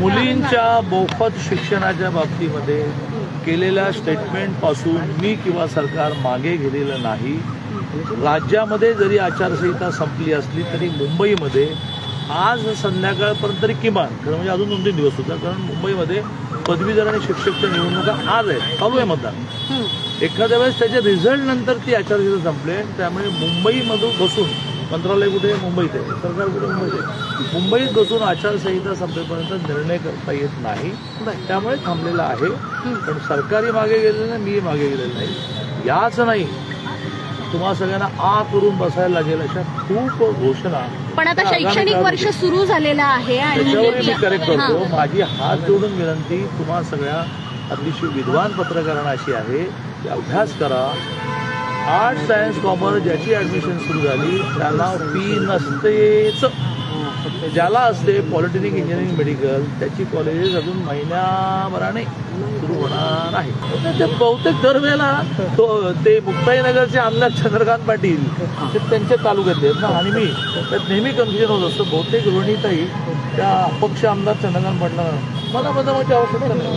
मुलींच्या मोफत शिक्षणाच्या बाबतीमध्ये केलेल्या स्टेटमेंटपासून मी किंवा सरकार मागे गेलेलं नाही. राज्यामध्ये जरी आचारसंहिता संपली असली तरी मुंबईमध्ये आज संध्याकाळपर्यंत तरी किमान खरं म्हणजे अजून दोन तीन दिवस होता कारण मुंबईमध्ये पदवीधर आणि शिक्षकच्या निवडणुका आज आहेत. चालू आहे मतदान. एखाद्या वेळेस त्याच्या रिझल्ट नंतर ती आचारसंहिता संपले त्यामुळे मुंबईमधून बसून मंत्रालय कुठे? मुंबईत आहे. सरकार कुठे मुंबईत आहे? मुंबईत बसून आचारसंहिता संपेपर्यंत निर्णय करता येत नाही. त्यामुळे थांबलेला आहे. पण सरकारी मागे गेलेलं नाही मी मागे गेलेलं नाही. याच नाही. तुम्हा सगळ्यांना आ करून बसायला लागेल अशा खूप घोषणा. पण आता शैक्षणिक वर्ष सुरू झालेलं आहे आणि त्याच्यावर मी करेक्ट. करतो. माझी हात जोडून विनंती तुम्हा सगळ्या अतिशय विद्वान पत्रकारांना अशी आहे की अभ्यास करा. आर्ट सायन्स कॉमर्स ज्याची ॲडमिशन सुरू झाली त्याला फी नसतेच. ज्याला असते पॉलिटेक्निक इंजिनिअरिंग मेडिकल त्याची कॉलेजेस अजून महिन्याभराने सुरू होणार आहे ते बहुतेक दरवेळेला तो ते मुक्ताईनगरचे आमदार चंद्रकांत पाटील ते त्यांच्या तालुक्यातले आहेत ना. आणि मी त्यात नेहमी कन्फ्युजन होत असतं. बहुतेक रोहिणीताई त्या अपक्ष आमदार चंद्रकांत पाटला मला बदलावाची आवश्यकता नाही.